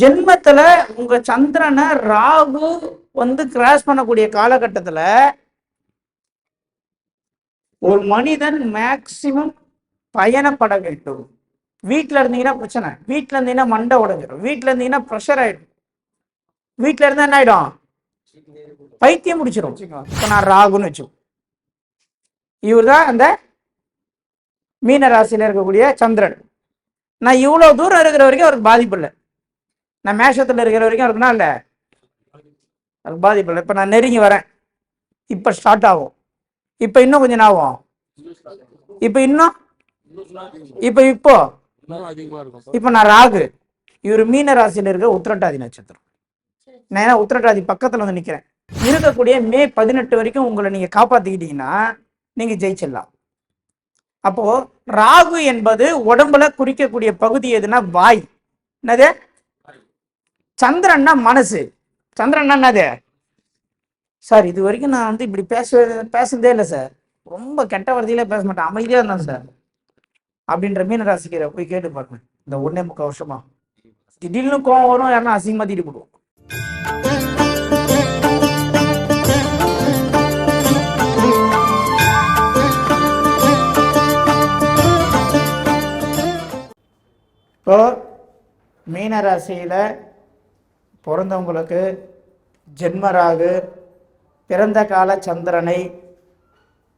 ஜென்மத்துல உங்க சந்திரனை ராகு வந்து கிராஸ் பண்ணக்கூடிய காலகட்டத்துல ஒரு மனிதன் மேக்சிமம் பயணப்பட வேண்டும். வீட்ல இருந்தீங்கன்னா பிரச்சனை. வீட்டில் இருந்தீங்கன்னா மண்டை உடஞ்சிடும் வீட்டில் இருந்தீங்கன்னா ப்ரெஷர் ஆயிடும். வீட்ல இருந்தா என்ன ஆயிடும்? பைத்தியம் முடிச்சிடும் இப்போ நான் ராகுன்னு வச்சு இவர் தான் அந்த மீன ராசியில இருக்கக்கூடிய சந்திரன். நான் இவ்வளவு தூரம் இருக்கிற வரைக்கும் அவருக்கு பாதிப்பு இல்லை. நான் மேஷத்தில் இருக்கிற வரைக்கும் அவருக்குனா இல்லை. அவருக்கு பாதிப்பு இல்லை. இப்போ நான் நெருங்கி வரேன். இப்போ ஸ்டார்ட் ஆகும். இப்போ இன்னும் கொஞ்சம் ஆகும். இப்போ இன்னும்? இப்போ இப்போ? இப்போ நான் ராகு. இவர் மீன ராசியில் இருக்கிற உத்திரட்டாதி நட்சத்திரம். நான் ஏன்னா உத்திரட்டாதி பக்கத்தில் வந்து நிற்கிறேன் இருக்கக்கூடிய மே பதினெட்டு வரைக்கும் உங்களை நீங்கள் காப்பாற்றிக்கிட்டீங்கன்னா நீங்கள் ஜெயிச்சிடலாம். அப்போ ராகு என்பது உடம்புல குறிக்கக்கூடிய பகுதி எதுனா வாய். என்னது? சந்திரன்னா மனசு. சந்திரன்னா என்னது? சார் இது வரைக்கும் நான் வந்து இப்படி பேச பேசுனதே இல்லை சார். ரொம்ப கெட்ட வார்த்தையில பேச மாட்டேன். அமைதியா இருந்தேன் சார். அப்படின்ற மீன ராசிக்கிற போய் கேட்டு பார்க்கணும் இந்த ஒன்னே முக்கால் வருஷமா. திடீர்னு கோவம் வரும் யாருன்னா அசிங்கமா தீட்டு போடுவோம். இப்போ மீனராசியில பிறந்தவங்களுக்கு ஜென்மராகு பிறந்த கால சந்திரனை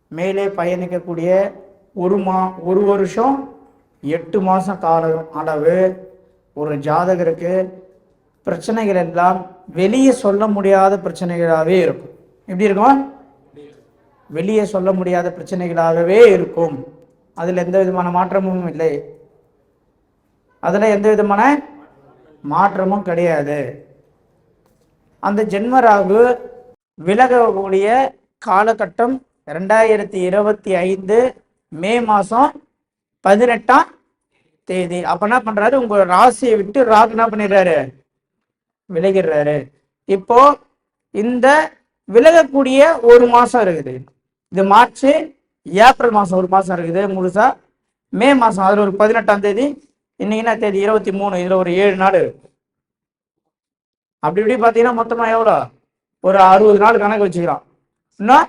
மேலே பயணிக்கக்கூடிய ஒரு மா ஒரு வருஷம் எட்டு மாதம் காலம் அளவு ஒரு ஜாதகருக்கு பிரச்சனைகள் எல்லாம் வெளியே சொல்ல முடியாத பிரச்சனைகளாகவே இருக்கும். எப்படி இருக்கும்? வெளியே சொல்ல முடியாத பிரச்சனைகளாகவே இருக்கும். அதில் எந்த விதமான மாற்றமும் இல்லை. அதில் எந்த விதமான மாற்றமும் கிடையாது. அந்த ஜென்மராகு விலகக்கூடிய காலகட்டம் ரெண்டாயிரத்தி இருபத்தி ஐந்து மே மாதம் பதினெட்டாம் தேதி. அப்போ என்ன பண்ணுறாரு உங்கள் ராசியை விட்டு ராகு என்ன பண்ணிடுறாரு? விலகிடுறாரு. இப்போ இந்த விலகக்கூடிய ஒரு மாதம் இருக்குது. இது மார்ச் ஏப்ரல் மாதம் ஒரு மாதம் இருக்குது முழுசாக மே மாதம் அதில் ஒரு பதினெட்டாம் தேதி இன்னைக்கு என்ன தேதி? இருபத்தி மூணு இதில் ஒரு ஏழு நாள் இருக்குது அப்படி இப்படி பார்த்தீங்கன்னா மொத்தமா எவ்வளோ? ஒரு அறுபது நாள் கணக்கு வச்சுக்கலாம். இன்னும்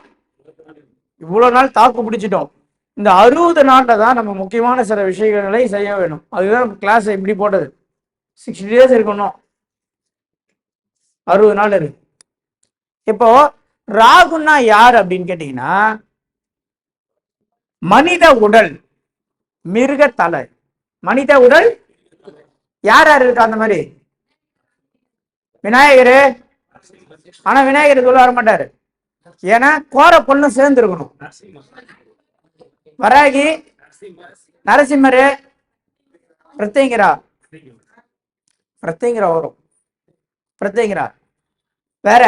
இவ்வளோ நாள் தாக்கு பிடிச்சிட்டோம். இந்த அறுபது நாளில் தான் நம்ம முக்கியமான சில விஷயங்களை செய்ய வேணும். அதுதான் கிளாஸ் இப்படி போட்டது. சிக்ஸ்டி டேஸ் இருக்கணும். அறுபது நாள் இருக்கு. இப்போ ராகுன்னா யார் அப்படின்னு கேட்டீங்கன்னா மனித உடல் மிருக தலை மனித உடல் யார் யார் இருக்கா அந்த மாதிரி? விநாயகர் ஆனா விநாயகர் சொல்ல வர மாட்டாரு ஏன்னா கோர பொண்ணு சேர்ந்து இருக்கணும் வராகி நரசிம்மரு பிரத்யங்கிரா. பிரத்யங்கிரா வரும். பிரத்யங்கிரா. வேற.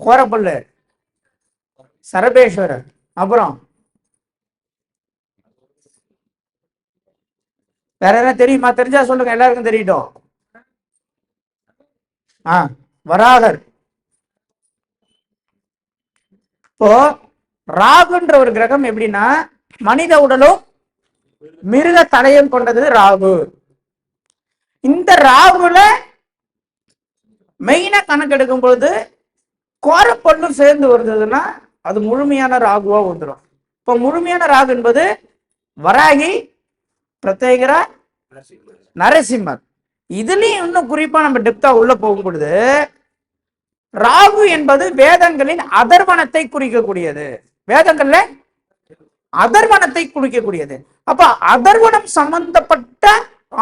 கோரப்பல்லு சரபேஸ்வரர். அப்புறம். வேற என்ன தெரியுமா? தெரிஞ்சா சொல்லுங்க. எல்லாருக்கும் தெரியட்டும் ஆ வராகர் இப்போ ராகுன்ற ஒரு கிரகம் எப்படின்னா மனித உடலும் மிருக தலையும் கொண்டது ராகு. இந்த ராகுல மெயினா கணக்கெடுக்கும் பொழுது கோரப்பொண்ணும் சேர்ந்து வருதுன்னா அது முழுமையான ராகுவா வந்துடும் இப்போ முழுமையான ராகு என்பது வராகி பிரத்யேகரா நரசிம்மர். இதுலயும் இன்னும் குறிப்பா நம்ம டெப்தா உள்ள போகும் பொழுது ராகு என்பது வேதங்களின் அதர்வனத்தை குறிக்கக்கூடியது. வேதங்கள்ல அதர்வனத்தை குறிக்கக்கூடியது. அப்ப அதர்வனம் சம்பந்தப்பட்ட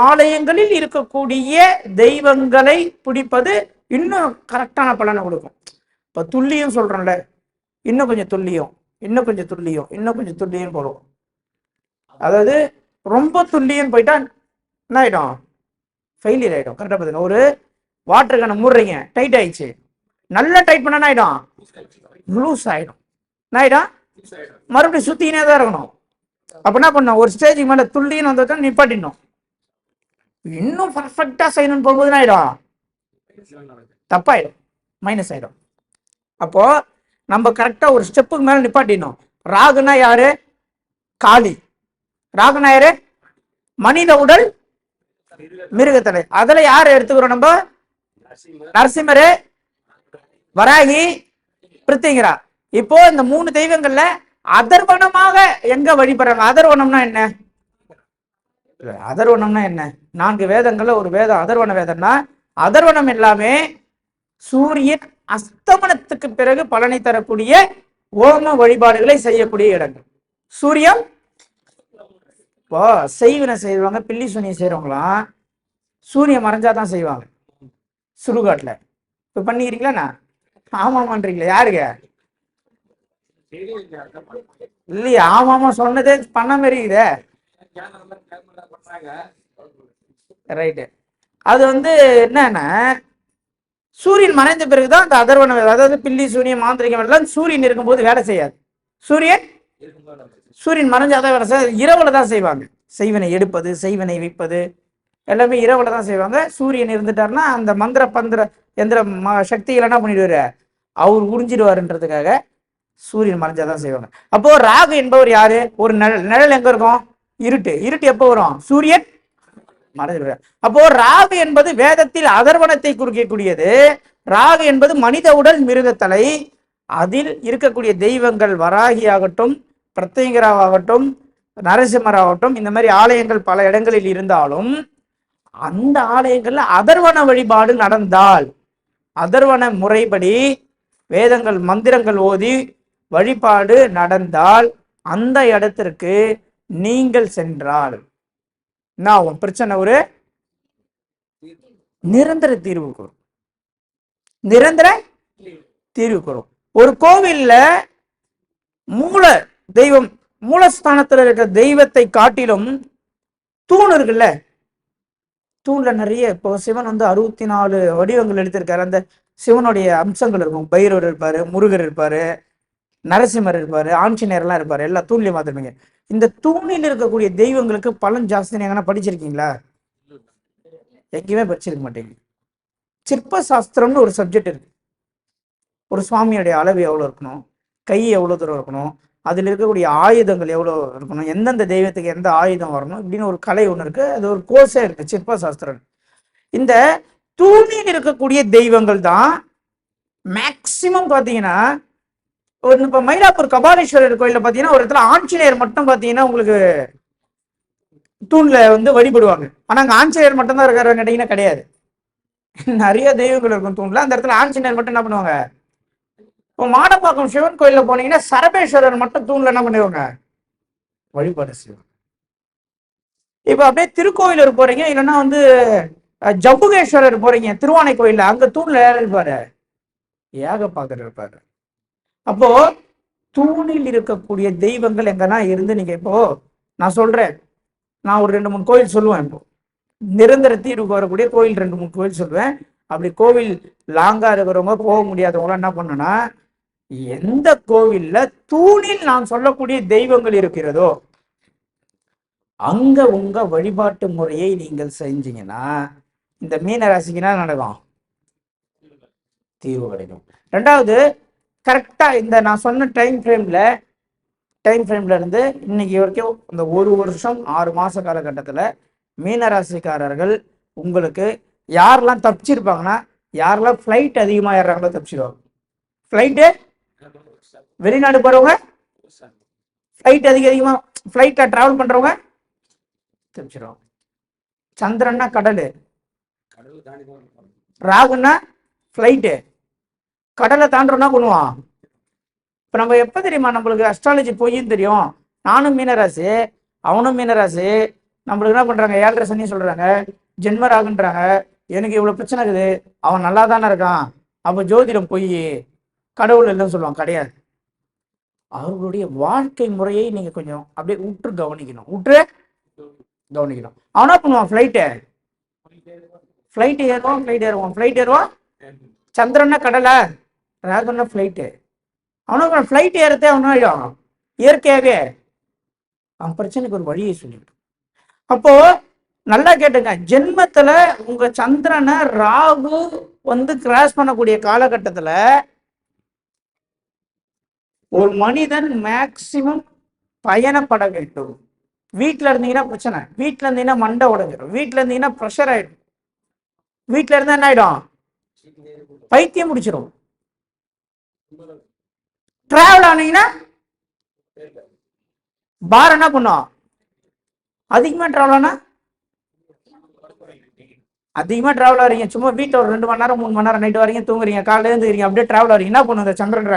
ஆலயங்களில் இருக்கக்கூடிய தெய்வங்களை பிடிப்பது இன்னும் கரெக்டான பலனை கொடுக்கும். இப்ப துல்லியம் சொல்றோம்ல இன்னும் கொஞ்சம் துல்லியம் இன்னும் கொஞ்சம் துல்லியம் இன்னும் கொஞ்சம் துல்லியம் போடும் அதாவது ரொம்ப துல்லியம் போயிட்டா என்ன ஆயிடும்? ஃபெயிலியர் ஆகிடும் கரெக்டாக பார்த்துங்க ஒரு வாட்டர் கண்ணை மூடுறீங்க டைட் ஆயிடுச்சு. நல்லா டைட் பண்ண ஆகிடும் லூஸ் ஆகிடும் என்ன ஆகிடும் மறுபடியும் சுத்தினே தான் இருக்கணும். அப்ப என்ன ஒரு ஸ்டேஜுக்கு மேலே துள்ளின்னு வந்ததுக்கு நிப்பாட்டிடணும். இன்னும் பர்ஃபெக்டாக செய்யணும்னு போகும்போது என்ன ஆயிடும்? தப்பாயிடும். மைனஸ் ஆயிடும். அப்போ நம்ம கரெக்டாக ஒரு ஸ்டெப்புக்கு மேலே நிப்பாட்டிடணும். ராகுனா யாரு? காளி. ராகுனா யாரு? மனித உடல் மிருகத்தலை அதுல யார் எடுத்துக்கிறோம் நம்ம? நரசிம்மரு. வராகி பிரித்திங்கிறா இப்போ இந்த மூணு தெய்வங்கள்ல அதர்வனமாக எங்க வழிபடுறாங்க? அதர்வனம்னா என்ன? அதர்வனம்னா என்ன? நான்கு வேதங்கள்ல ஒரு வேதம் அதர்வன வேதம்னா அதர்வனம் எல்லாமே சூரியன் அஸ்தமனத்துக்கு பிறகு பலனை தரக்கூடிய ஓம வழிபாடுகளை செய்யக்கூடிய இடங்கள். சூரியன் இப்போ செய்வினை செய்வாங்க பில்லி சூனியம் செய்கிறவங்களாம் சூரியன் மறைஞ்சாதான் செய்வாங்க. சுடுகாட்டுல. இப்போ பண்ணிக்கிறீங்களா ஆமாமான்றீங்களா? யாருங்க? இல்லையா ஆமாமா சொன்னதே பண்ண மாதிரி இருக்குதே ரைட்டு. அது வந்து என்னன்னா சூரியன் மறைந்த பிறகுதான் அந்த அதர்வன அதாவது பில்லி சூரியன் மாந்திரிகம் எல்லாம் சூரியன் இருக்கும்போது வேலை செய்யாது. சூரியன்? சூரியன் மறைஞ்சாதான் வேலை செய்யாது இரவுல தான் செய்வாங்க. செய்வனை எடுப்பது செய்வனை வைப்பது எல்லாமே இரவுல தான் செய்வாங்க. சூரியன் இருந்துட்டாருன்னா அந்த மந்திர பந்திர எந்திர ம- சக்திகளை என்ன பண்ணிடுவார். அவர் உறிஞ்சிடுவாருன்றதுக்காக சூரியன் மறைஞ்சாதான் செய்வாங்க. அப்போ ராகு என்பவர் யாரு? ஒரு நிழல் நிழல் எங்க இருக்கும்? இருட்டு. இருட்டு எப்போ வரும்? சூரியன் மறைஞ்சிடுவார். அப்போ ராகு என்பது வேதத்தில் அதர்வனத்தை குறிக்கக்கூடியது. ராகு என்பது மனித உடல் மிருகத்தலை. அதில் இருக்கக்கூடிய தெய்வங்கள் வராகி ஆகட்டும் பிரத்யங்கராவாகட்டும் நரசிம்மராகட்டும் இந்த மாதிரி ஆலயங்கள் பல இடங்களில் இருந்தாலும் அந்த ஆலயங்கள்ல அதர்வன வழிபாடு நடந்தால் அதர்வன முறைப்படி வேதங்கள் மந்திரங்கள் ஓதி வழிபாடு நடந்தால் அந்த இடத்திற்கு நீங்கள் சென்றால். நான் உன் பிரச்சனை ஒரு நிரந்தர தீர்வு கூறும். நிரந்தர தீர்வுக்கு கூறும். ஒரு கோவில்ல மூல தெய்வம் மூலஸ்தானத்துல இருக்கிற தெய்வத்தை காட்டிலும் தூண் இருக்குல்ல? தூண்ல நிறைய இப்போ சிவன் வந்து அறுபத்தி நாலு வடிவங்கள் எடுத்திருக்காரு. அந்த சிவனுடைய அம்சங்கள் இருக்கும். பைரவர் இருப்பாரு முருகர் இருப்பாரு நரசிம்மர் இருப்பாரு ஆஞ்சநேயர்லாம் இருப்பாரு. எல்லா தூண்லையும் பார்த்துருப்பீங்க. இந்த தூணில் இருக்கக்கூடிய தெய்வங்களுக்கு பலன் ஜாஸ்தின்னு எங்கன்னா படிச்சிருக்கீங்களா? எங்கேயுமே படிச்சிருக்க மாட்டேங்குது சிற்ப சாஸ்திரம்னு ஒரு சப்ஜெக்ட் இருக்கு. ஒரு சுவாமியுடைய அளவு எவ்வளோ இருக்கணும்? கை எவ்வளோ தூரம் இருக்கணும்? அதில் இருக்கக்கூடிய ஆயுதங்கள் எவ்வளோ இருக்கணும் எந்தெந்த தெய்வத்துக்கு எந்த ஆயுதம் வரணும் இப்படின்னு ஒரு கலை ஒன்று இருக்கு. அது ஒரு கோர்ஸே இருக்கு சிற்ப சாஸ்திரம். இந்த தூணில் இருக்கக்கூடிய தெய்வங்கள் தான் மேக்சிமம் பார்த்தீங்கன்னா ஒரு இப்போ மயிலாப்பூர் கபாலீஸ்வரர் கோயிலில் பார்த்தீங்கன்னா ஒரு இடத்துல ஆஞ்சநேயர் மட்டும் பார்த்தீங்கன்னா உங்களுக்கு தூணில் வந்து வழிபடுவாங்க. ஆனால் அங்கே ஆஞ்சநேயர் மட்டும்தான் இருக்காருன்னு கேட்டிங்கன்னா கிடையாது. நிறைய தெய்வங்கள் இருக்கும் தூணில். அந்த இடத்துல ஆஞ்சநேயர் மட்டும் என்ன பண்ணுவாங்க? இப்போ மாடப்பாக்கம் சிவன் கோயிலில் போனீங்கன்னா சரபேஸ்வரர் மட்டும் தூண்ல என்ன பண்ணுவாங்க வழிபாடு செய்வாங்க. இப்போ அப்படியே திருக்கோயிலூர் போறீங்க இல்லைன்னா வந்து ஜம்புகேஸ்வரர் போறீங்க திருவானை கோயிலில் அங்க தூண்ல யார் இருப்பாரு? ஏக பாக்கர் இருப்பாரு. அப்போ தூணில் இருக்கக்கூடிய தெய்வங்கள் எங்கன்னா இருந்து நீங்க இப்போ நான் சொல்றேன். நான் ஒரு ரெண்டு மூணு கோயில் சொல்லுவேன் இப்போ. நிரந்தர தீர்வுக்கு வரக்கூடிய கோயில் ரெண்டு மூணு கோயில் சொல்லுவேன். அப்படி கோவில் லாங்கா இருக்கிறவங்க போக முடியாதவங்களாம் என்ன பண்ணுன்னா எந்த கோவில்ல தூணில் நான் சொல்லக்கூடிய தெய்வங்கள் இருக்கிறதோ அங்க உங்க வழிபாட்டு முறையை நீங்கள் செஞ்சீங்கன்னா இந்த மீன ராசிக்குனா நடக்கும்? தீர்வு கிடைக்கும். ரெண்டாவது கரெக்டா இந்த நான் சொன்ன டைம் ஃப்ரேம்ல டைம் ஃப்ரேம்ல இருந்து இன்னைக்கு வரைக்கும் இந்த ஒரு வருஷம் ஆறு மாச காலகட்டத்துல மீனராசிக்காரர்கள் உங்களுக்கு யாரெல்லாம் தப்பிச்சிருப்பாங்கன்னா யாரெல்லாம் ஃப்ளைட் அதிகமாக ஏறுறாங்களோ தப்பிச்சிருவாங்க. ஃப்ளைட்டு வெளிநாடு போறவங்க ஃப்ளைட் அதிக அதிகமாக ஃப்ளைட்டில் ட்ராவல் பண்றவங்க தப்பிச்சிருவாங்க சந்திரன்னா கடல். ராகுன்னா ஃப்ளைட்டு கடலை தாண்டுறோம்னா பண்ணுவான். இப்போ நம்ம எப்போ தெரியுமா நம்மளுக்கு அஸ்ட்ராலஜி பொய்ன்னு தெரியும். நானும் மீனராசி அவனும் மீனராசி. நம்மளுக்கு என்ன பண்ணுறாங்க ஏழரை சனி சொல்கிறாங்க ஜென்மராகுன்றாங்க எனக்கு இவ்வளோ பிரச்சனை இருக்குது. அவன் நல்லா தானே இருக்கான். அப்போ ஜோதிடம் பொய். கடவுள் இல்லைன்னு சொல்லுவான் கிடையாது. அவர்களுடைய வாழ்க்கை முறையை நீங்கள் கொஞ்சம் அப்படியே உற்று கவனிக்கணும். உற்று கவனிக்கணும். அவனா பண்ணுவான்? ஃப்ளைட்டு ஃப்ளைட் ஏறுவான் ஃப்ளைட் ஏறுவான். ஃப்ளைட் ஏறுவான்? சந்திரன்னா கடலை? ராகுன்னா ஃப்ளைட்டு அவனுக்கு ஃப்ளைட் ஏறத்தே அவனும் இயற்கையாகவே அவன் பிரச்சனைக்கு ஒரு வழியை சொல்லிவிடும் அப்போ நல்லா கேட்டுங்க. ஜென்மத்துல உங்க சந்திரனை ராகு வந்து கிராஸ் பண்ணக்கூடிய காலகட்டத்துல ஒரு மனிதன் மேக்சிமம் பயணப்பட வேண்டும். வீட்டில் இருந்தீங்கன்னா பிரச்சனை. வீட்டில் இருந்தீங்கன்னா மண்டை உடஞ்சிடும் வீட்டில் இருந்தீங்கன்னா ப்ரெஷர் ஆயிடும். வீட்டில் இருந்தா என்ன ஆகிடும் பைத்தியம் முடிச்சிடும் டிராவல் ஆனீங்கன்னா பார் என்ன பண்ணும்? அதிகமாக டிராவல் ஆனா? அதிகமாக டிராவல் ஆகிறீங்க சும்மா வீட்டில் ஒரு ரெண்டு மணி நேரம் மூணு மணி நேரம் நைட்டு வரீங்க தூங்குறீங்க காலையில் எழுந்துக்கிறீங்க அப்படியே டிராவல் ஆகிறீங்க என்ன பண்ணும் இந்த சந்திரன்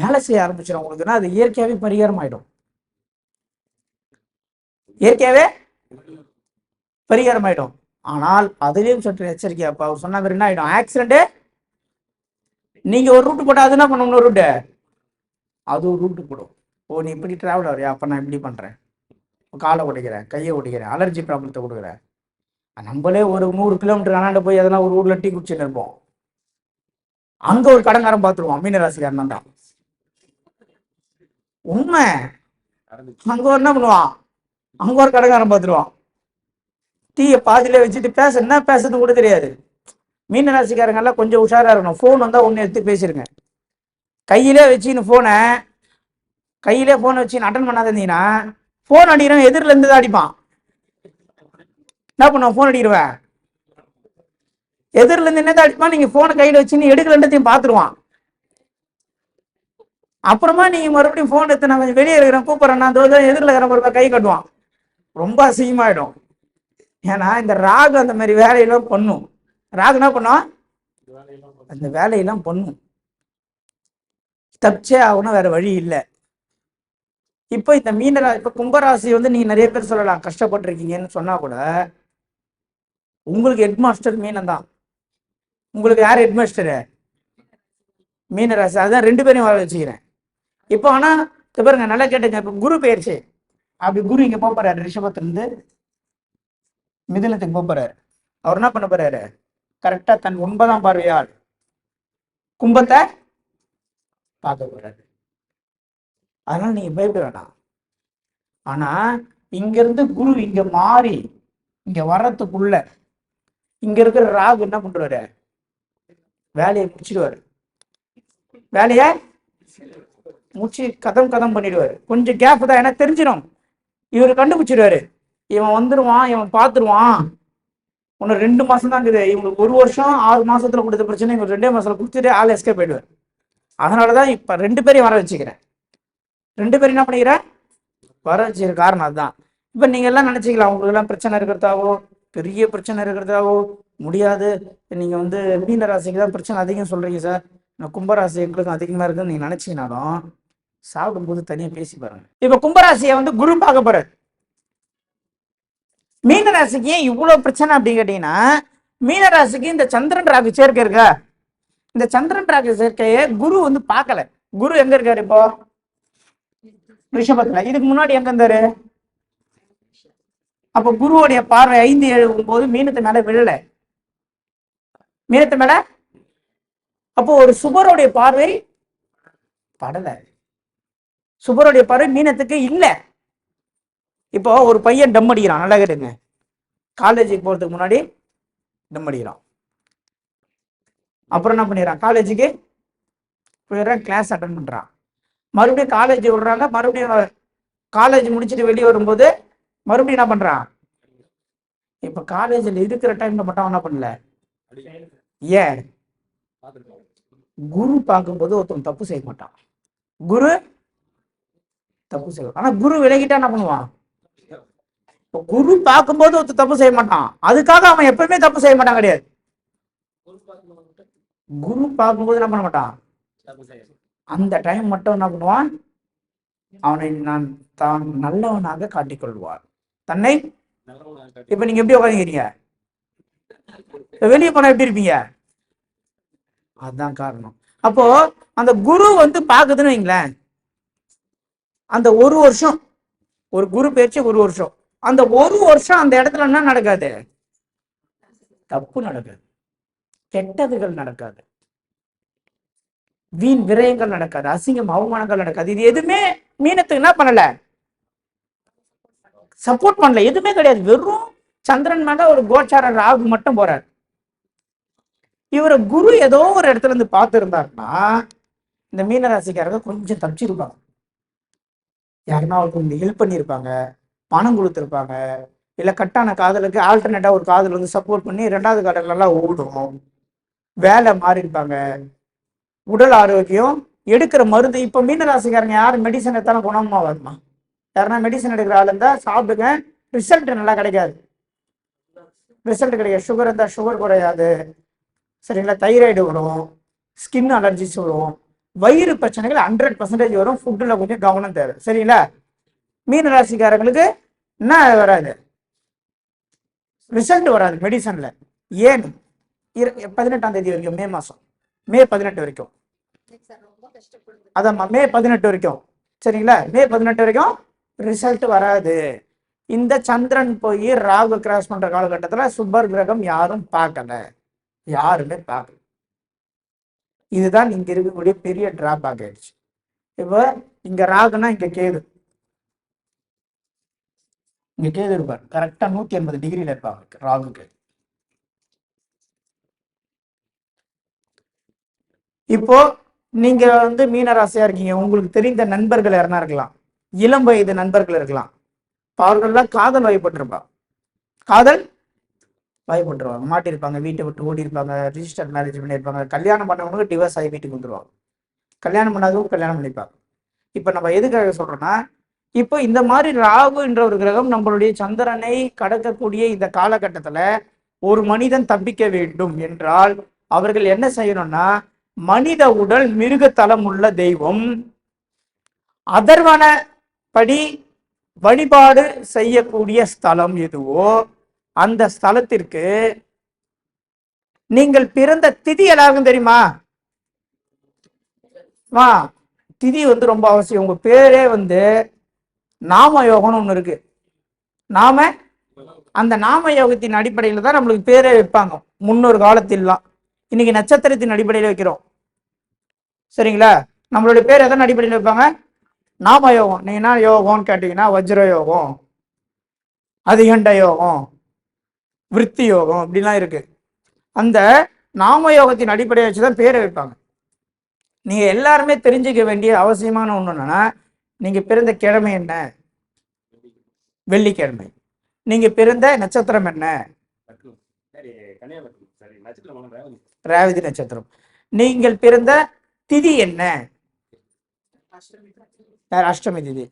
வேலை செய்ய ஆரம்பிச்சிடும் உங்களுக்குன்னா அது இயற்கையாகவே பரிகாரம் ஆயிடும் இயற்கையாகவே பரிகாரம் ஆயிடும் ஆனால் அதுலேயும் சற்று எச்சரிக்கை அப்போ அவர் சொன்ன மாதிரி என்ன ஆயிடும்? ஆக்சிடென்ட்டு நீங்கள் ஒரு ரூட்டு போட்டால் அது என்ன பண்ணும்? இன்னொரு ரூட்டு அது ஒரு ரூட்டு போடும். ஓ நீ இப்படி ட்ராவல் ஆகிறியா? அப்போ நான் இப்படி பண்ணுறேன் காலை உடைக்கிறேன் கையை உடைக்கிறேன் அலர்ஜி ப்ராப்ளத்தை கொடுக்குறேன் நம்மளே ஒரு நூறு கிலோமீட்டர் அண்ணாண்ட போய் எதனா ஒரு ஊர்ல டீ குடிச்சுட்டு இருப்போம். அங்கே ஒரு கடங்காரன் பார்த்துருவோம் மீனராசிக்காரன் தான். உண்மை. அங்க ஒரு என்ன பண்ணுவான்? அங்க ஒரு கடைக்காரன் பார்த்துருவான் டீயை பாதியில வச்சுட்டு பேச என்ன பேசுறது கூட தெரியாது. மீன ராசிக்காரங்க எல்லாம் கொஞ்சம் உஷாரா இருக்கணும். ஃபோன் வந்தா ஒன்று எடுத்து பேசிருங்க. கையிலே வச்சுன்னு ஃபோனை கையிலே ஃபோனை வச்சு அட்டன் பண்ணாத இருந்தீங்கன்னா ஃபோன் அடிக்கிறவன் எதிரில இருந்து தான் அடிப்பான். என்ன பண்ணுவான்? ஃபோன் அடிக்கிறவன். எதிரில இருந்து என்ன அடிப்பான்? நீங்க ஃபோனை கையில வச்சு நீ எடுக்கலன்றதையும் பார்த்துருவான் அப்புறமா நீங்க மறுபடியும் ஃபோன் எடுத்து நான் கொஞ்சம் வெளியே இருக்கிறேன் கூப்பிட்றேன். நான் தோ எதிரில் இருக்கிற ஒரு கை கட்டுவான். ரொம்ப அசிங்கமாயிடும். ஏன்னா இந்த ராகு அந்த மாதிரி வேலையெல்லாம் பண்ணும். ராகு என்ன பண்ணும்? அந்த வேலையெல்லாம் பண்ணும். தப்பிச்சே ஆகணும் வேற வழி இல்லை. இப்போ இந்த மீனரா இப்போ கும்பராசி வந்து நீங்க நிறைய பேர் சொல்லலாம் கஷ்டப்பட்டிருக்கீங்கன்னு சொன்னா கூட உங்களுக்கு ஹெட்மாஸ்டர் மீனம் தான் உங்களுக்கு யார் ஹெட்மாஸ்டரு மீனராசி அதான் ரெண்டு பேரையும் வர வச்சுக்கிறேன். இப்போ ஆனா இப்ப பாருங்க நல்லா கேட்டுங்க. இப்போ குரு பயிற்சி அப்படி குரு இங்க போக போறாரு ரிஷபத்திலிருந்து மிதிலத்துக்கு போக போறாரு. அவர் என்ன பண்ண போறாரு? கரெக்டா தன் ஒன்பதாம் பார்வையால் கும்பத்தை பார்க்க போறாரு. அதனால நீங்க பயப்பட வேண்டாம். ஆனா இங்க இருந்து குரு இங்க மாறி இங்க வர்றதுக்குள்ள இங்க இருக்கிற ராகு என்ன பண்றாரு? வேலையை முடிச்சிடுவாரு. வேலையை மூச்சு கதம் கதம் பண்ணிடுவாரு. கொஞ்சம் கேப் தான். எனக்கு தெரிஞ்சிடும் இவர் கண்டுபிடிச்சிடுவாரு இவன் வந்துடுவான் இவன் பார்த்துருவான் உன்னை ரெண்டு மாசம் தான் இருக்குது. இவங்களுக்கு ஒரு வருஷம் ஆறு மாசத்துல கொடுத்த பிரச்சனை இவங்க ரெண்டே மாசத்துல கொடுத்துட்டு ஆள் எஸ்கேப் போயிடுவார் அதனாலதான் இப்ப ரெண்டு பேரையும் வர வச்சுக்கிறேன். ரெண்டு பேரும் என்ன பண்ணிக்கிறேன் வர வச்சுக்கிற காரணம் அதுதான். இப்ப நீங்க எல்லாம் நினைச்சிக்கலாம் உங்களுக்கு எல்லாம் பிரச்சனை இருக்கிறதாவோ பெரிய பிரச்சனை இருக்கிறதாவோ முடியாது. நீங்க வந்து மீன ராசிக்கு தான் பிரச்சனை அதிகம் சொல்றீங்க சார் நான் கும்பராசி எங்களுக்கும் அதிகமா இருக்குன்னு நீங்க நினைச்சீங்கனாலும் சாப்பிடும்போது தனியா பேசி பாருங்க. இப்ப கும்பராசியை வந்து குரு பார்க்க போறாரு. மீனராசிக்கு ஏன் இவ்வளவு பிரச்சனை அப்படின்னு கேட்டீங்கன்னா மீனராசிக்கு இந்த சந்திரன் ராகு சேர்க்கை இருக்கா? இந்த சந்திரன் ராகு சேர்க்கையை குரு வந்து பார்க்கல. குரு எங்க இருக்காரு இப்போ? ரிஷபத்துல. இதுக்கு முன்னாடி எங்க இருந்தாரு? அப்ப குருவோடைய பார்வை ஐந்து எழுவும் போது மீனத்து மேல விழல. மீனத்து மேல? அப்போ ஒரு சுபருடைய பார்வை படல. சுபருடைய பார்வை மீனத்துக்கு இல்லை. இப்போ ஒரு பையன் டம் அடிக்கிறான். நல்லா கேட்டுங்க காலேஜுக்கு போகிறதுக்கு முன்னாடி டம் அடிக்கிறான். அப்புறம் என்ன பண்ணிடுறான்? காலேஜுக்கு போயிடுறான் கிளாஸ் அட்டன் பண்ணுறான் மறுபடியும் காலேஜ் விடுறாங்க. மறுபடியும் காலேஜ் முடிச்சுட்டு வெளியே வரும்போது மறுபடியும் என்ன பண்ணுறான் இப்போ காலேஜில் இருக்கிற டைமில் மட்டும் என்ன பண்ணல? ஏன்? குரு பார்க்கும்போது ஒருத்தன் தப்பு செய்ய மாட்டான். குரு தப்பு செய்வான். ஆனா குரு விலகிட்டா என்ன பண்ணுவான்? இப்ப குரு பார்க்கும்போது ஒருத்தர் தப்பு செய்ய மாட்டான். அதுக்காக அவன் எப்பவுமே தப்பு செய்ய மாட்டான் கிடையாது. குரு பார்க்கும்போது என்ன பண்ண மாட்டான்? அந்த டைம் மட்டும் என்ன பண்ணுவான்? அவனை நான் தான் நல்லவனாக காட்டிக்கொள்வார் தன்னை இப்ப நீங்க எப்படி உட்காந்துக்கிறீங்க வெளியே போனா எப்படி இருப்பீங்க? அதுதான் காரணம். அப்போ அந்த குரு வந்து பாக்குதுன்னு வைங்களேன். அந்த ஒரு வருஷம் ஒரு குரு பயிற்சி ஒரு வருஷம். அந்த ஒரு வருஷம் அந்த இடத்துல என்ன நடக்காது? தப்பு நடக்காது. கெட்டதுகள் நடக்காது. வீண் விரயங்கள் நடக்காது. அசிங்கம் அவமானங்கள் நடக்காது. இது எதுவுமே மீனத்துக்கு என்ன பண்ணல? சப்போர்ட் பண்ணல. எதுவுமே கிடையாது. வெறும் சந்திரன் மேல ஒரு கோச்சார ராகு மட்டும் போறாரு. இவரை குரு ஏதோ ஒரு இடத்துல இருந்து பார்த்துருந்தாருன்னா இந்த மீனராசிக்காரங்க கொஞ்சம் தப்பிச்சிருப்பாங்க. யாருன்னா அவருக்கு ஹெல்ப் பண்ணியிருப்பாங்க. பணம் கொடுத்துருப்பாங்க. இல்லை கட்டான காதலுக்கு ஆல்டர்னேட்டாக ஒரு காதல் வந்து சப்போர்ட் பண்ணி ரெண்டாவது காதலெல்லாம் ஓடும். வேலை மாறியிருப்பாங்க உடல் ஆரோக்கியம் எடுக்கிற மருந்து இப்போ மீன ராசிக்காரங்க யார் மெடிசன் எடுத்தாலும் குணமாக வருமா? யாருன்னா மெடிசன் எடுக்கிற ஆள் இருந்தால் சாப்பிடுங்க. ரிசல்ட் நல்லா கிடைக்காது. ரிசல்ட் கிடைக்காது. சுகர் இருந்தால் சுகர் குறையாது. சரிங்களா? தைராய்டு வரும். ஸ்கின் அலர்ஜிஸ் வரும். வயிறு பிரச்சனைகள் ஹண்ட்ரட் பர்சன்டேஜ் வரும் ஃபுட்டில் கொஞ்சம் கவனம் தேவை. சரிங்களா? மீன ராசிக்காரங்களுக்கு என்ன வராது? ரிசல்ட் வராது மெடிசனில் ஏன்? இரு பதினெட்டாம் தேதி வரைக்கும் மே மாதம் மே பதினெட்டு வரைக்கும். அதாம்மா மே பதினெட்டு வரைக்கும். சரிங்களா? மே பதினெட்டு வரைக்கும் ரிசல்ட் வராது. இந்த சந்திரன் போய் ராகு கிராஸ் பண்ற காலகட்டத்தில் சுபர் கிரகம் யாரும் பார்க்கல. யாருமே பார்க்கல. இதுதான் இங்க இருக்கக்கூடிய பெரிய டிராபேக் ஆயிடுச்சு. இப்போ இங்க ராகுனா இங்க கேது. இங்க கேது இருப்பார். கரெக்டா நூத்தி எண்பது டிகிரியில இருப்பாங்க ராகு கேது. இப்போ நீங்க வந்து மீனராசியா இருக்கீங்க. உங்களுக்கு தெரிந்த நண்பர்கள் யாருனா இருக்கலாம். இளம் வயது நண்பர்கள் இருக்கலாம். அவர்கள்லாம் காதல் வயப்பட்டிருப்பா. காதல் பயப்பட்டுருவாங்க மாட்டிருப்பாங்க வீட்டை விட்டு ஓடி இருப்பாங்க ரிஜிஸ்டர் மேரேஜ் பண்ணியிருப்பாங்க. கல்யாணம் பண்ணவங்களுக்கு டிவோர்ஸ் ஆகி வீட்டுக்கு வந்துருவாங்க. கல்யாணம் பண்ணாதவங்க கல்யாணம் பண்ணிப்பாங்க. இப்போ நம்ம எதுக்காக சொல்றோம்னா இப்போ இந்த மாதிரி ராகு என்ற ஒரு கிரகம் நம்மளுடைய சந்திரனை கடக்கக்கூடிய இந்த காலகட்டத்தில் ஒரு மனிதன் தப்பிக்க வேண்டும் என்றால் அவர்கள் என்ன செய்யணும்னா மனித உடல் மிருகத்தலம் உள்ள தெய்வம். அதர்வன படி வழிபாடு செய்யக்கூடிய ஸ்தலம் எதுவோ அந்த ஸ்தலத்திற்கு நீங்கள் பிறந்த திதி எல்லாருக்கும் தெரியுமா? வா திதி வந்து ரொம்ப அவசியம். உங்க பேரே வந்து நாம யோகம்னு ஒண்ணு இருக்கு. நாம அந்த நாம யோகத்தின் அடிப்படையில தான் நம்மளுக்கு பேரே வைப்பாங்க. முன்னொரு காலத்திலாம் இன்னைக்கு நட்சத்திரத்தின் அடிப்படையில் வைக்கிறோம். சரிங்களா? நம்மளுடைய பேர் எதன் அடிப்படையில் வைப்பாங்க? நாம யோகம். நீங்க என்ன யோகம்னு கேட்டீங்கன்னா வஜ்ர யோகம் அதிகண்ட யோகம் விருத்தி யோகம் இப்படிலாம் இருக்கு. அந்த நாம யோகத்தின் அடிப்படையை வச்சு தான் பேரை வைப்பாங்க. நீங்க எல்லாருமே தெரிஞ்சுக்க வேண்டிய அவசியமான ஒண்ணு என்னன்னா நீங்க பிறந்த கிழமை என்ன? வெள்ளிக்கிழமை. நீங்க பிறந்த நட்சத்திரம் என்ன? ரேவதி. நட்சத்திரம். நீங்கள் பிறந்த திதி என்ன? அஷ்டமி திதி.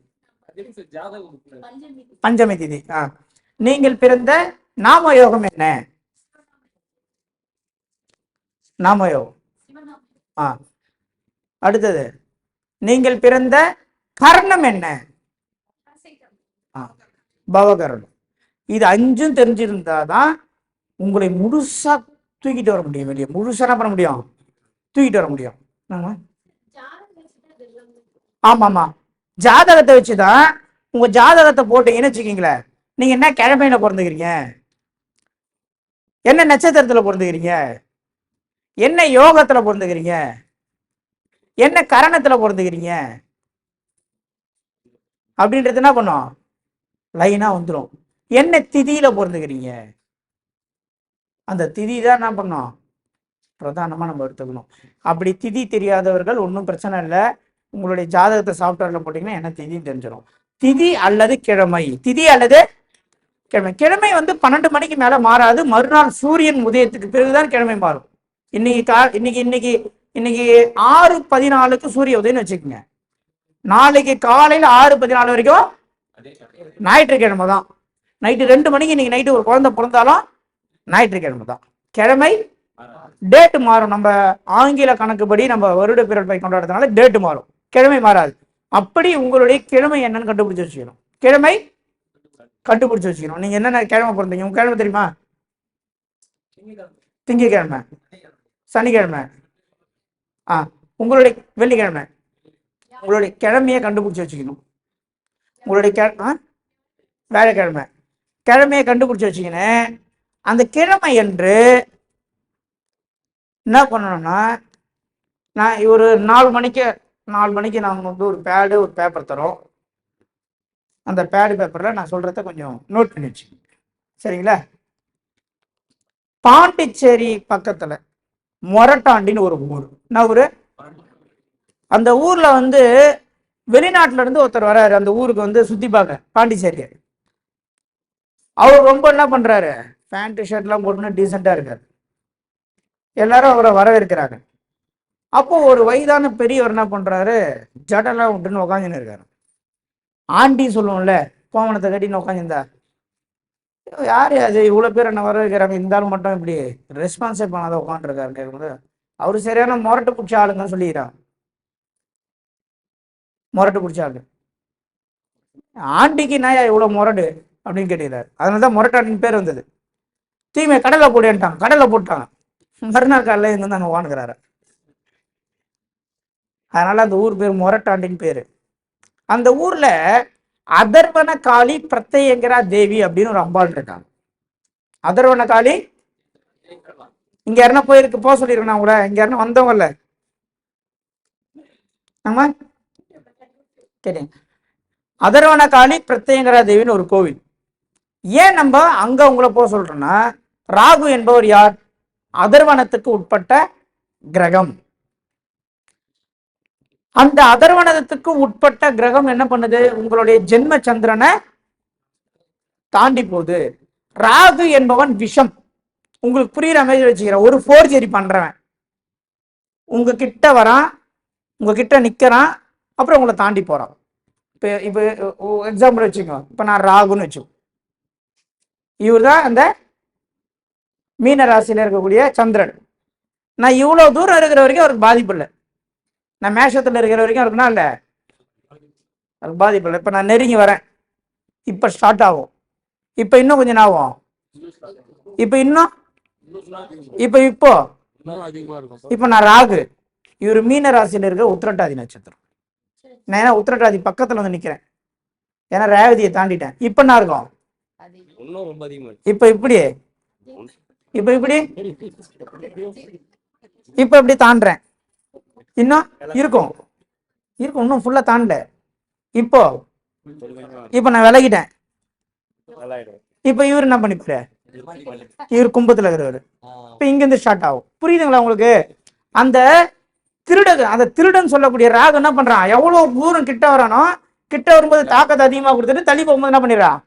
பஞ்சமி திதி. ஆ. நீங்கள் பிறந்த நாம யோகம் என்ன? நாம யோகம் ஆ. அடுத்தது நீங்கள் பிறந்த கர்ணம் என்ன? ஆ பவகரணம். இது அஞ்சும் தெரிஞ்சிருந்தாதான் உங்களை முழுசா தூக்கிட்டு வர முடியும் வெளியே. முழுசா என்ன பண்ண முடியும்? தூக்கிட்டு வர முடியும். ஆமா ஆமா ஜாதகத்தை வச்சுதான் உங்க ஜாதகத்தை போட்டீங்கன்னு வச்சுக்கீங்களேன் நீங்க என்ன கிழமையில பிறந்துக்கிறீங்க? என்ன நட்சத்திரத்தில் பிறந்துக்கிறீங்க என்ன யோகத்தில் பிறந்துக்கிறீங்க என்ன கரணத்தில் பிறந்துக்கிறீங்க அப்படின்றது என்ன பண்ணும்? லைனாக வந்துடும் என்ன திதியில் பிறந்துக்கிறீங்க அந்த திதி தான் என்ன பண்ணும்? பிரதானமாக நம்ம எடுத்துக்கணும். அப்படி திதி தெரியாதவர்கள் ஒன்றும் பிரச்சனை இல்லை. உங்களுடைய ஜாதகத்தை சாஃப்ட்வேரில் போட்டிங்கன்னா என்ன திதின்னு தெரிஞ்சிடும் திதி அல்லது கிழமை. திதி அல்லது கிழமை. கிழமை வந்து பன்னெண்டு மணிக்கு மேல மாறாது. மறுநாள் சூரியன் உதயத்துக்கு பிறகுதான் கிழமை மாறும். இன்னைக்கு கா இன்னைக்கு இன்னைக்கு இன்னைக்கு ஆறு பதினாலுக்கு சூரிய உதயம்னு வச்சுக்கோங்க. நாளைக்கு காலையில ஆறு பதினாலு வரைக்கும் ஞாயிற்றுக்கிழமை தான். நைட்டு ரெண்டு மணிக்கு இன்னைக்கு நைட்டு ஒரு குழந்தை பிறந்தாலும் ஞாயிற்றுக்கிழமை தான். கிழமை டேட்டு மாறும். நம்ம ஆங்கில கணக்குப்படி நம்ம வருட பிறப்பை கொண்டாடுறதுனால டேட்டு மாறும். கிழமை மாறாது. அப்படி உங்களுடைய கிழமை என்னன்னு கண்டுபிடிச்சு வச்சுக்கணும். கிழமை கண்டுபிடிச்சு வச்சுக்கணும். நீங்க என்னென்ன கிழமை பிறந்தீங்க? உங்க கிழமை தெரியுமா? திங்கக்கிழமை. சனிக்கிழமை. ஆ உங்களுடைய வெள்ளிக்கிழமை. உங்களுடைய கிழமையை கண்டுபிடிச்சு வச்சுக்கணும். உங்களுடைய கெ ஆ? வேலைக்கிழமை. கிழமையை கண்டுபிடிச்சு வச்சுக்கின்னு அந்த கிழமை என்று என்ன பண்ணணும்னா நான் ஒரு நாலு மணிக்கு நாலு மணிக்கு நாங்கள் வந்து ஒரு பேடு ஒரு பேப்பர் தரோம். அந்த பேடு பேப்பரில் நான் சொல்கிறத கொஞ்சம் நோட் பண்ணி வச்சுக்கோங்க. சரிங்களா? பாண்டிச்சேரி பக்கத்தில் மொரட்டாண்டின்னு ஒரு ஊர். நான் ஒரு அந்த ஊரில் வந்து வெளிநாட்டுல இருந்து ஒருத்தர் வராரு. அந்த ஊருக்கு வந்து சுத்தி பார்க்க பாண்டிச்சேரி அவர் ரொம்ப என்ன பண்றாரு? பேண்ட் ஷர்ட்லாம் போட்டுன்னு டீசெண்டாக இருக்காரு. எல்லாரும் அவரை வரவேற்கிறாங்க. அப்போ ஒரு வயதான பெரியவர் என்ன பண்றாரு? ஜடெல்லாம் விட்டுன்னு உக்காந்துன்னு இருக்காரு. ஆண்டி சொல்லுவோம்ல கோவணத்தை கட்டின்னு உட்காந்துருந்தா யார் அது? இவ்வளோ பேர் என்ன வர வைக்கிறாங்க? இருந்தாலும் மட்டும் இப்படி ரெஸ்பான்ஸே பண்ணாத உட்காந்துருக்காரு கேட்கும்போது அவர் சரியான முரட்டு பிடிச்ச ஆளுங்கன்னு சொல்லிக்கிறான். முரட்டு பிடிச்ச ஆளு. ஆண்டிக்கு நாயா இவ்வளோ முரடு? அப்படின்னு கேட்டுக்கிறார். அதனால தான் முரட்டாண்டின் பேர் வந்தது. தீமை கடலை போடுன்ட்டாங்க கடலை போட்டான். மறுநாள் காலையில் இங்கே வந்து அங்கே வாணுக்கிறாரு அதனால அந்த ஊர் பேர் முரட்டாண்டின் பேர். அந்த ஊர்ல அதர்வன காளி பிரத்யங்கரா தேவி அப்படின்னு ஒரு அம்பாள் இருக்காங்க. அதர்வன காளி இங்க யாருன்னா போயிருக்கு போக சொல்லிருக்கேன் உங்களை. இங்க யாருன்னா வந்தவங்கல்ல. ஆமா? கேட்டீங்க அதர்வன காளி பிரத்யங்கரா தேவின்னு ஒரு கோவில். ஏன் நம்ம அங்க உங்களை போக சொல்றோம்னா ராகு என்பவர் யார்? அதர்வனத்துக்கு உட்பட்ட கிரகம். அந்த அதர்வனதத்துக்கு உட்பட்ட கிரகம் என்ன பண்ணுது? உங்களுடைய ஜென்ம சந்திரனை தாண்டி போகுது. ராகு என்பவன் விஷம். உங்களுக்கு புரியுற மாதிரி வச்சுக்கிறேன். ஒரு ஃபோர்ஜரி பண்றவன். உங்க கிட்ட வரான். உங்க கிட்ட நிக்கிறான். அப்புறம் உங்களை தாண்டி போறான். இப்போ இப்போ எக்ஸாம்பிள் வச்சுக்கோ. இப்போ நான் ராகுன்னு வச்சுக்கோ. இவர் தான் அந்த மீன ராசியில இருக்கக்கூடிய சந்திரன். நான் இவ்வளோ தூரம் இருக்கிற வரைக்கும் அவருக்கு பாதிப்பு இல்லை. நான் மேஷத்தில் இருக்கிற வரைக்கும் இருக்குன்னா இல்லை. அது பாதிப்பு இல்லை. இப்போ நான் நெருங்கி வரேன். இப்போ ஸ்டார்ட் ஆகும். இப்போ இன்னும் கொஞ்சம் ஆகும். இப்போ இன்னும்? இப்போ இப்போ? இப்போ நான் ராகு. இவர் மீன ராசியில் இருக்கிற உத்திரட்டாதி நட்சத்திரம். நான் ஏன்னா உத்திரட்டாதி பக்கத்தில் வந்து நிற்கிறேன் ஏன்னா ரேவதியை தாண்டிட்டேன். இப்போ நான் இருக்கும்? இப்போ இப்படி? இப்போ இப்படி? இப்போ இப்படி தாண்டுறேன். இன்னும் இருக்கும். இருக்கும். இன்னும் ஃபுல்லாக தாண்டல. இப்போ இப்போ நான் விலகிட்டேன். இப்போ இவர் என்ன பண்ணிப்பாரு? இவர் கும்பத்தில் இருக்கிறவர். இப்போ இங்கேருந்து ஸ்டார்ட் ஆகும். புரியுதுங்களா உங்களுக்கு? அந்த திருடகு அந்த திருடன் சொல்லக்கூடிய ராகு என்ன பண்றான்? எவ்வளவு தூரம் கிட்ட வரானோ கிட்ட வரும்போது தாக்கத்தை அதிகமாக கொடுத்துட்டு தள்ளி போகும்போது என்ன பண்ணிடுறான்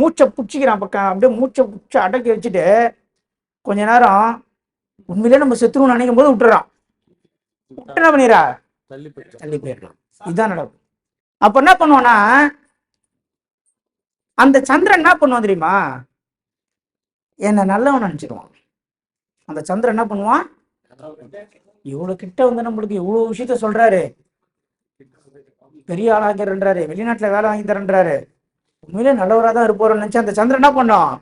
மூச்சை பிடிச்சிக்கிறான் பக்கம் அப்படியே மூச்சை புடிச்சு அடக்கி வச்சுட்டு கொஞ்ச நேரம் உண்மையிலே நம்ம செத்துருவோம் நினைக்கும் போது விட்டுறான். என்ன பண்ணிடுறா தள்ளி தள்ளி போயிடலாம் இதுதான் நடக்கும். அப்ப என்ன பண்ணுவோம்னா அந்த சந்திரன் என்ன பண்ணுவான் தெரியுமா? என்ன நல்லவன் நினைச்சிருவான். அந்த சந்திரன் என்ன பண்ணுவான்? இவ்வளவு கிட்ட வந்து நம்மளுக்கு இவ்வளவு விஷயத்த சொல்றாரு. பெரிய ஆளாக்கிறன்றாரு வெளிநாட்டுல வேலை வாங்கி தரேன்றாரு. உண்மையிலே நல்லவரா தான் இருப்போம் நினைச்சு அந்த சந்திரன் என்ன பண்ணும்?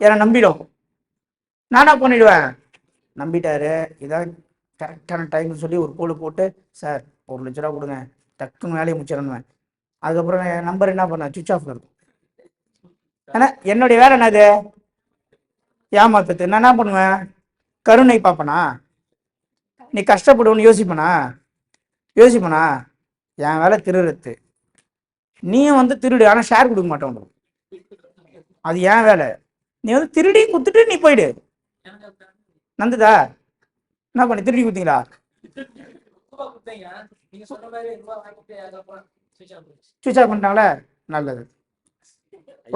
என்னை நம்பிடும். நான் என்ன பண்ணிடுவேன்? நம்பிட்டாரு. இதான் கரெக்டான டைம்னு சொல்லி ஒரு கோல் போட்டு சார் ஒரு லட்ச ரூபா கொடுங்க. டக்குன்னு வேலையை முடிச்சிடணுவேன் அதுக்கப்புறம் என் நம்பர் என்ன பண்ண சுவிச் ஆஃப்ல இருக்கும். ஏன்னா என்னுடைய வேலை என்னது? ஏமாத்துறது. நான் என்ன பண்ணுவேன்? கருணை பார்ப்பனா நீ கஷ்டப்படுவோன்னு யோசிப்பனா? யோசிப்பனா? என் வேலை திருடுறது. நீயும் வந்து திருடு. ஆனால் ஷேர் கொடுக்க மாட்டோம் அது என் வேலை. நீ வந்து திருடி குத்துட்டு நீ போயிடு. நந்துதா? என்ன பண்ணி திருடி கொடுத்தீங்களா சுவிச் ஆஃப் பண்ணிட்டாங்களே? நல்லது.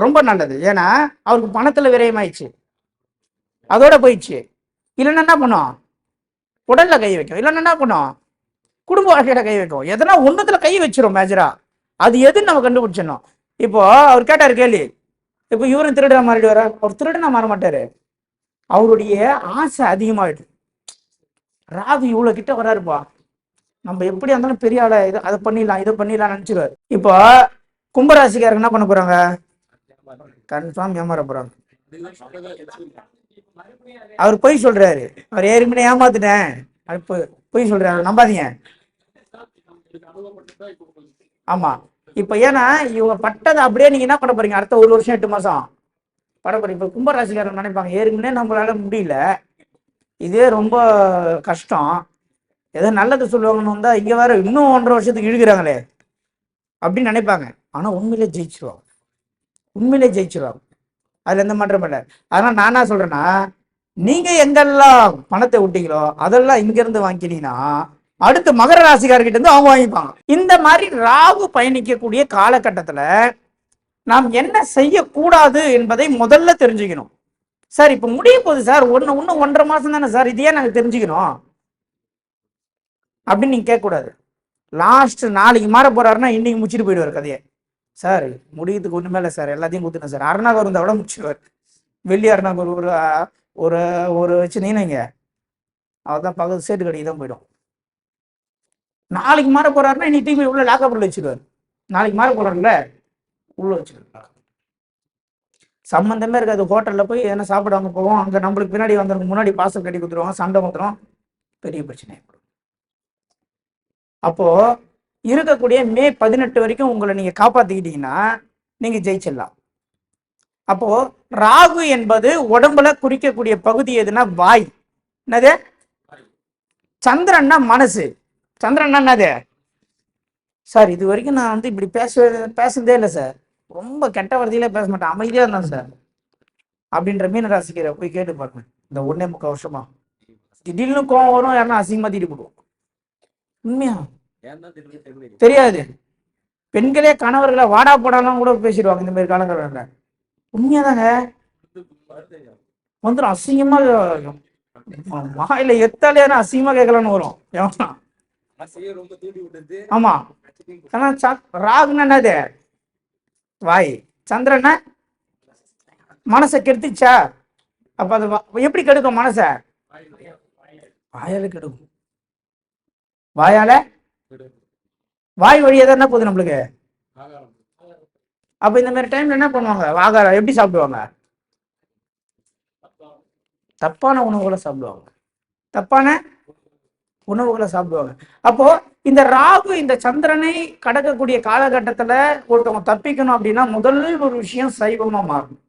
ரொம்ப நல்லது. ஏன்னா அவருக்கு பணத்துல விரயமாயிடுச்சு. அதோட போயிடுச்சு. இல்லைன்னா என்ன பண்ணும்? உடல்ல கை வைக்கும். இல்லைன்னா என்ன பண்ணும்? குடும்ப வாழ்க்கையில கை வைக்கும். எதனா ஒன்றத்துல கை வச்சிரும் மேஜரா அது எதுன்னு நம்ம கண்டுபிடிச்சிடணும். இப்போ அவர் கேட்டார் கேள்வி. இப்போ இவரும் திருடனா மாறிடுவாரா? அவர் திருடனா மாற மாட்டாரு. அவருடைய ஆசை அதிகமாயிடுது. ராகு இவ்வளவு கிட்ட வராருப்பா நம்ம எப்படி இருந்தாலும் பெரிய ஆளை இதை அதை பண்ணிடலாம் இதை பண்ணிடலாம் நினச்சிருவார். இப்போ கும்பராசிக்காரங்க என்ன பண்ண போறாங்க? கன்ஃபார்ம் ஏமாற போறாங்க. அவர் பொய் சொல்றாரு. அவர் ஏற்கனவே ஏமாத்துட்டேன். அது பொய்- பொய் சொல்றாரு. நம்பாதீங்க. ஆமா. இப்ப ஏன்னா இவங்க பட்டதை அப்படியே நீங்க என்ன பண்ண போறீங்க? அடுத்த ஒரு வருஷம் எட்டு மாசம். பட போறீங்க இப்ப கும்பராசிக்காரங்க நினைப்பாங்க. ஏற்கனவே நம்மளால முடியல. இதே ரொம்ப கஷ்டம். ஏதோ நல்லது சொல்லுவாங்கன்னு வந்தால் இங்கே வேற இன்னும் ஒன்றரை வருஷத்துக்கு இழுக்கிறாங்களே அப்படின்னு நினைப்பாங்க. ஆனால் உண்மையிலே ஜெயிச்சிருவாங்க. உண்மையிலே ஜெயிச்சிருவாங்க. அதில் எந்த மாற்றம் இல்லை. அதனால் நான் என்ன சொல்கிறேன்னா நீங்கள் எங்கெல்லாம் பணத்தை விட்டீங்களோ அதெல்லாம் இங்கேருந்து வாங்கினீங்கன்னா அடுத்து மகர ராசிக்காரர்கிட்ட இருந்து அவங்க வாங்கிப்பாங்க. இந்த மாதிரி ராகு பயணிக்கக்கூடிய காலகட்டத்தில் நாம் என்ன செய்யக்கூடாது என்பதை முதல்ல தெரிஞ்சுக்கணும். சார் இப்போ முடிய போகுது சார். ஒன்று இன்னும் ஒன்றரை மாசம் தானே சார். இதையே நாங்கள் தெரிஞ்சுக்கணும். அப்படின்னு நீங்க கேட்கக்கூடாது. லாஸ்ட் நாளைக்கு மாற போறாருன்னா இன்னைக்கு முடிச்சுட்டு போயிடுவார் கதையை. சார் முடியத்துக்கு ஒன்றுமே இல்லை சார். எல்லாத்தையும் கொடுத்துட்டேன் சார். அருணாகர் இருந்தால் விட முடிச்சிடுவார் வெள்ளி அருணாகர் ஒரு ஒரு ஒரு வச்சுனீங்க அவர் தான் பக்கத்து சேட்டு கடைக்கு தான் போயிடும். நாளைக்கு மாற போறாருன்னா இன்னைக்கு டிவி உள்ள லாக்கப்பில் வச்சிருவார். நாளைக்கு மாற போறாருல்ல? உள்ள வச்சிருவார். சம்மந்தமே இருக்காது. ஹோட்டலில் போய் எதனா சாப்பிட வாங்க போவோம். அங்கே நம்மளுக்கு பின்னாடி வந்தவங்க முன்னாடி பாசல் கட்டி கொடுத்துருவோம் சண்டை வந்துடும் பெரிய பிரச்சனை. ஏற்படும் அப்போ இருக்கக்கூடிய மே பதினெட்டு வரைக்கும் உங்களை நீங்க காப்பாத்திக்கிட்டீங்கன்னா நீங்க ஜெயிச்சிடலாம். அப்போ ராகு என்பது உடம்புல குறிக்கக்கூடிய பகுதி எதுனா வாய். என்னது? சந்திரன்னா மனசு. சந்திரன்னா என்னது? சார் இது வரைக்கும் நான் வந்து இப்படி பேச பேசுனதே இல்லை சார். ரொம்ப கெட்ட வார்த்தையில பேச மாட்டேன். அமைதியா இருந்தான் சார். அப்படின்ற மீன ராசிக்கிற போய் கேட்டு பாருங்க. இந்த ஒன்னே முக்கால் வருஷமா. திடீர்னு கோவம் வரும் யாருன்னா அசிங்கமா தீட்டு போடுவோம். உண்மையா? தெரியாது. பெண்களே கணவர்களை வாடா போடாலாம் கூட பேசிடுவாங்க இந்த மாதிரி காலங்களில். உண்மையாதாங்க? வந்துடும் அசிங்கமா வாயில எத்தாலே அசிங்கமா கேட்கலான்னு வரும். எவனா? ஆமா. ஆனா ராகுன்னு என்னது? வாய். சந்திரன மனசை கெடுத்துச்சா? அப்ப அது எப்படி கெடுக்கும் மனச? வாயால கெடுக்கும். வாயால? வாய் வழியா தான் என்ன போகுது நம்மளுக்கு. அப்ப இந்த மாதிரி டைம்ல என்ன பண்ணுவாங்க? ஆகாரம் எப்படி சாப்பிடுவாங்க? தப்பான உணவுகளை சாப்பிடுவாங்க. தப்பான உணவுகளை சாப்பிடுவாங்க. அப்போ இந்த ராகு இந்த சந்திரனை கடக்கக்கூடிய காலகட்டத்துல ஒருத்தவங்க தப்பிக்கணும் அப்படின்னா முதல்ல ஒரு விஷயம் சைவமா மாறணும்.